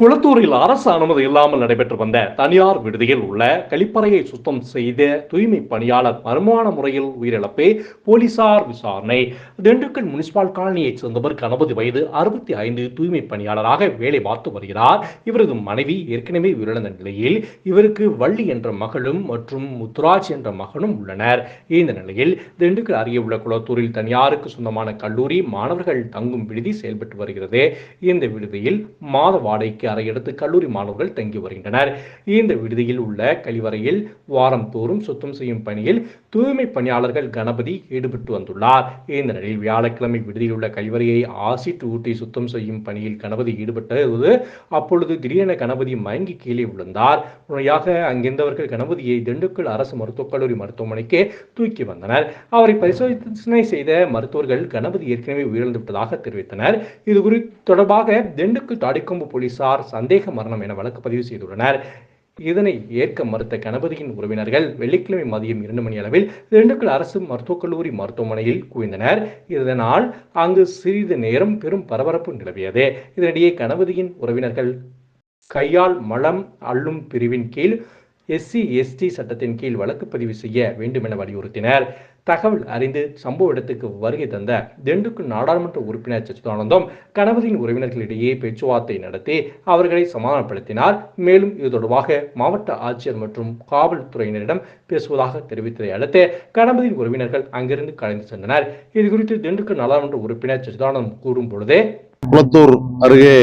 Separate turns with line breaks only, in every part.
குளத்தூரில் அரசு அனுமதி இல்லாமல் நடைபெற்று வந்த தனியார் விடுதியில் உள்ள கழிப்பறையை சுத்தம் செய்த தூய்மை பணியாளர் மர்மமான முறையில் உயிரிழப்பே போலீசார் விசாரணை. திண்டுக்கல் முனிசிபால் காலனியைச் சேர்ந்தவர் கணபதி வயது அறுபத்தி ஐந்து தூய்மை பணியாளராக வேலை பார்த்து வருகிறார். இவரது மனைவி ஏற்கனவே உயிரிழந்த நிலையில் இவருக்கு வள்ளி என்ற மகளும் மற்றும் முத்துராஜ் என்ற மகனும் உள்ளனர். இந்த நிலையில் திண்டுக்கல் அருகே உள்ள குளத்தூரில் தனியாருக்கு சொந்தமான கல்லூரி மாணவர்கள் தங்கும் விடுதி செயல்பட்டு வருகிறது. இந்த விடுதியில் மாத வாடகைக்கு அறை எடுத்து கல்லூரி மாணவர்கள் தங்கி வருகின்றனர். இந்த விடுதியில் உள்ள கழிவறையில் வாரம் தோறும் சுத்தம் செய்யும் பணியில் தூய்மை பணியாளர்கள் கணபதி ஈடுபட்டு வந்துள்ளார். இந்த நிலையில் வியாழக்கிழமை விடுதியில் உள்ள கழிவறையை ஆசிட் ஊட்டி சுத்தம் செய்யும் பணியில் கணபதி ஈடுபட்டது. அப்பொழுது திடீரென கணபதி மயங்கி கீழே விழுந்தார். உடனடியாக அங்கிருந்தவர்கள் கணபதியை திண்டுக்கல் அரசு மருத்துவக் கல்லூரி மருத்துவமனைக்கு தூக்கி வந்தனர். அவரை பரிசோதனை செய்த மருத்துவர்கள் கணபதி ஏற்கனவே உயிரிழந்து விட்டதாக தெரிவித்தனர். இது குறித்து தொடர்பாக திண்டுக்கல் தாடிக்கொம்பு போலீசார் சந்தேக மரணம் என வழக்கு பதிவு செய்துள்ளனர். இதனை ஏற்க மறுத்த கணபதியின் உறவினர்கள் வெள்ளிக்கிழமை மதியம் இரண்டு மணி அளவில் திண்டுக்கல் அரசு மருத்துவக் கல்லூரி மருத்துவமனையில் குவிந்தனர். இதனால் அங்கு சிறிது நேரம் பெரும் பரபரப்பு நிலவியது. இதனிடையே கணபதியின் உறவினர்கள் கையால் மலம் அள்ளும் பிரிவின் கீழ் எஸ்சி எஸ்டி சட்டத்தின் கீழ் வழக்கு பதிவு செய்ய வேண்டும் என வலியுறுத்தினர். தகவல் அறிந்து சம்பவ இடத்துக்கு வருகை தந்த திண்டுக்கல் நாடாளுமன்ற உறுப்பினர் சச்சிதானந்தம் கணபதியின் உறவினர்களிடையே பேச்சுவார்த்தை நடத்தி அவர்களை சமாதானப்படுத்தினார். மேலும் இது தொடர்பாக மாவட்ட ஆட்சியர் மற்றும் காவல்துறையினரிடம் பேசுவதாக தெரிவித்ததை அடுத்து கணபதியின் உறவினர்கள் அங்கிருந்து கலைந்து சென்றனர். இது குறித்து திண்டுக்கல் நாடாளுமன்ற உறுப்பினர் சச்சிதானந்தம் கூறும் பொழுது
குளத்தூர் அருகே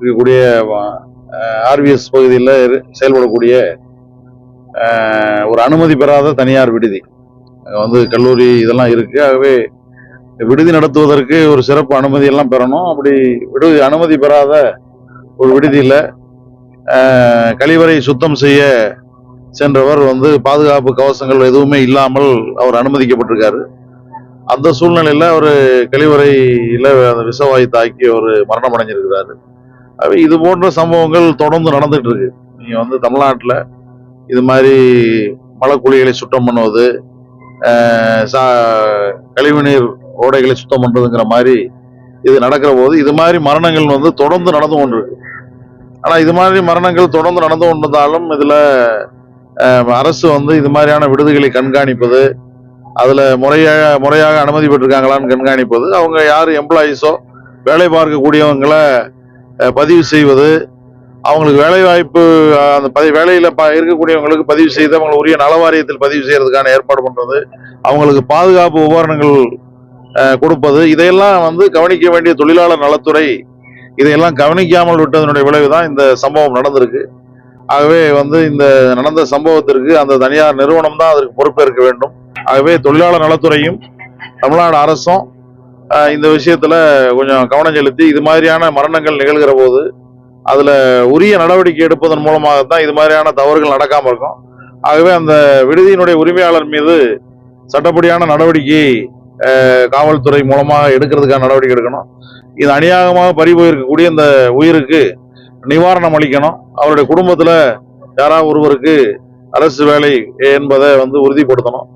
இருக்கக்கூடிய ஆர்விஎஸ் பகுதியில் இரு- செயல்படக்கூடிய ஒரு அனுமதி பெறாத தனியார் விடுதி. அங்கே வந்து கல்லூரி இதெல்லாம் இருக்குது ஆகவே விடுதி நடத்துவதற்கு ஒரு சிறப்பு அனுமதி எல்லாம் பெறணும். அப்படி விடுதி அனுமதி பெறாத ஒரு விடுதியில் கழிவறை சுத்தம் செய்ய சென்றவர் வந்து பாதுகாப்பு கவசங்கள் எதுவுமே இல்லாமல் அவர் அனுமதிக்கப்பட்டிருக்காரு. அந்த சூழ்நிலையில் அவர் கழிவறையில் அந்த விஷவாயு தாக்கி அவர் மரணம் அடைஞ்சிருக்கிறாரு. ஆகவே இது போன்ற சம்பவங்கள் தொடர்ந்து நடந்துட்டு இருக்கு. நீங்கள் வந்து தமிழ்நாட்டில் இது மாதிரி மலக்குழிகளை சுத்தம் பண்ணுவது சா- கழிவுநீர் ஓடைகளை சுத்தம் பண்ணுறதுங்கிற மாதிரி இது நடக்கிற போது இது மாதிரி மரணங்கள் வந்து தொடர்ந்து நடந்து கொண்டிருக்கு. ஆனால் இது மாதிரி மரணங்கள் தொடர்ந்து நடந்து கொண்டிருந்தாலும் இதில் அரசு வந்து இது மாதிரியான விடுதிகளை கண்காணிப்பது அதில் முறையாக முறையாக அனுமதி பெற்றிருக்காங்களான்னு கண்காணிப்பது அவங்க யார் எம்ப்ளாயீஸோ வேலை பார்க்கக்கூடியவங்களை பதிவு செய்வது அவங்களுக்கு வேலைவாய்ப்பு அந்த பதி வேலையில் ப- இருக்கக்கூடியவங்களுக்கு பதிவு செய்து அவங்களை உரிய நலவாரியத்தில் பதிவு செய்கிறதுக்கான ஏற்பாடு பண்ணுறது அவங்களுக்கு பாதுகாப்பு உபகரணங்கள் கொடுப்பது இதையெல்லாம் வந்து கவனிக்க வேண்டிய தொழிலாளர் நலத்துறை இதையெல்லாம் கவனிக்காமல் விட்டதனுடைய விளைவு தான் இந்த சம்பவம் நடந்திருக்கு. ஆகவே வந்து இந்த நடந்த சம்பவத்திற்கு அந்த தனியார் நிறுவனம் தான் அதற்கு பொறுப்பேற்க வேண்டும். ஆகவே தொழிலாளர் நலத்துறையும் தமிழ்நாடு அரசும் இந்த விஷயத்தில் கொஞ்சம் கவனம் செலுத்தி இது மாதிரியான மரணங்கள் நிகழ்கிற போது அதில் உரிய நடவடிக்கை எடுப்பதன் மூலமாக தான் இது மாதிரியான தவறுகள் நடக்காமல் இருக்கும். ஆகவே அந்த விடுதியினுடைய உரிமையாளர் மீது சட்டப்படியான நடவடிக்கை காவல்துறை மூலமாக எடுக்கிறதுக்கான நடவடிக்கை எடுக்கணும். இது அநியாயமாக பறி போயிருக்கக்கூடிய இந்த உயிருக்கு நிவாரணம் அளிக்கணும். அவருடைய குடும்பத்தில் யாராவது ஒருவருக்கு அரசு வேலை என்பதை வந்து உறுதிப்படுத்தணும்.